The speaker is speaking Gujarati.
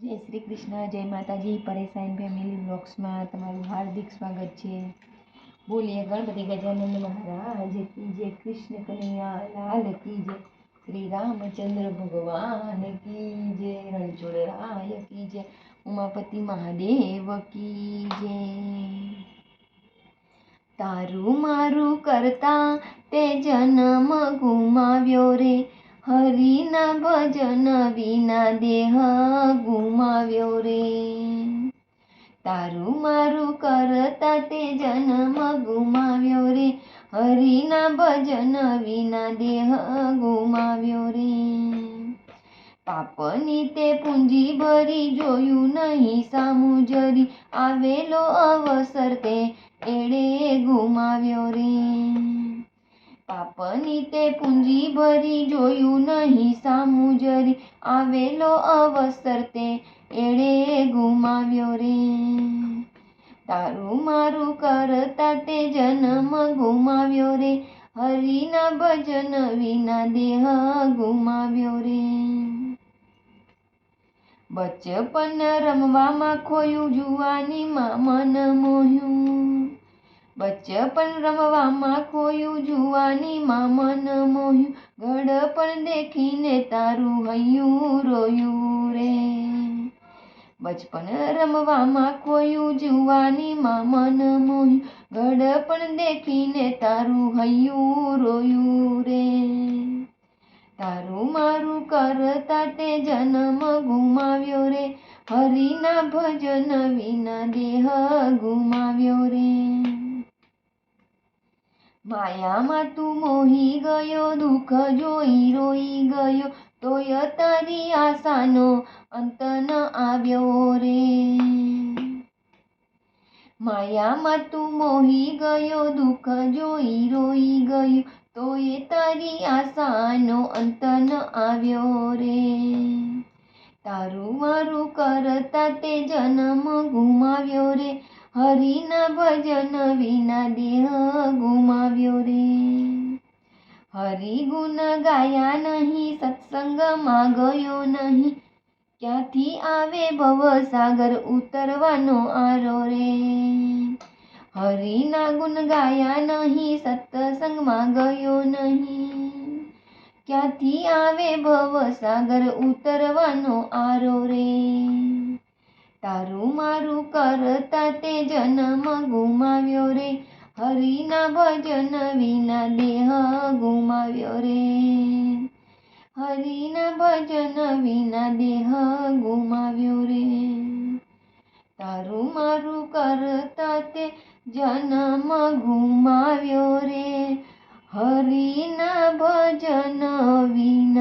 જય શ્રી કૃષ્ણ જય માતાજી પરેશાન ફેમિલી બ્લોગ્સમાં તમારું હાર્દિક સ્વાગત છે બોલીએ ગણપતિ ગજાનંદ મહારાજ કી જય કૃષ્ણ કનૈયા લાલ કી જય શ્રી રામચંદ્ર ભગવાન કી જય રણછોડ રાય કી જય ઉમાપતિ મહાદેવ કી જય તારું મારું કરતા તે જન્મ ગુમાવ્યો રે હરિના ભજન વિના દેહ ગુમાવ્યો રે. તારું મારું કરતા તે જન્મ ગુમાવ્યો રે. હરિના ભજન વિના દેહ ગુમાવ્યો રે. પાપની તે પૂંજી ભરી જોયું નહીં સામું જરી આવેલો અવસર તે એડે ગુમાવ્યો રે. પાપની તે પૂંજી ભરી, જોયું નહીં સામું જરી આવેલો અવસર તે એડે ગુમાવ્યો રે. તારું મારું કરતા તે જન્મ ગુમાવ્યો રે. હરિના ભજન વિના દેહ ગુમાવ્યો રે. બચપન રમવામાં ખોયું, જુવાનીમાં મન મોહ્યું. બચપન રમવામાં ખોયું જુવાનીમાં મન મોહ્યું ગળપણ દેખીને તારું હૈયું રોયું રે. બચપન રમવામાં ખોયું જુવાનીમાં મન મોહ્યું ગળપણ દેખીને તારું હૈયું રોયું રે. તારું મારું કરતા તે જન્મ ગુમાવ્યો રે. હરિના ભજન વિના દેહ ગુમાવ્યો રે. માયામાં તું મોહી ગયો, દુઃખ જોઈ રોઈ ગયો, તોય તારી આશાનો અંત ન આવ્યો રે. માયામાં તું મોહી ગયો, દુઃખ જોઈ રોઈ ગયો, તોય તારી આશાનો અંત ન આવ્યો રે. તારું મારું કરતા તે જન્મ ગુમાવ્યો રે, હરિના ભજન વિના દેહ રે હરિ ગુણ ગાયા નહીં સત્સંગમાં ગયો નહીં ક્યાંથી આવે ભવસાગર ઉતરવાનો આરો રે હરિના ગુણ ગાયા નહીં સત્સંગમાં ગયો નહીં ક્યાંથી આવે ભવસાગર ઉતરવાનો આરો રે તારું મારું કરતા તે જન્મ ગુમાવ્યો રે હરિના ભજન વિના દેહ આવ્યો રે. હરિના ભજન વિના દેહ ગુમાવ્યો રે. તારું મારું કરતા તે જન્મ ગુમાવ્યો રે. હરિના ભજન વિના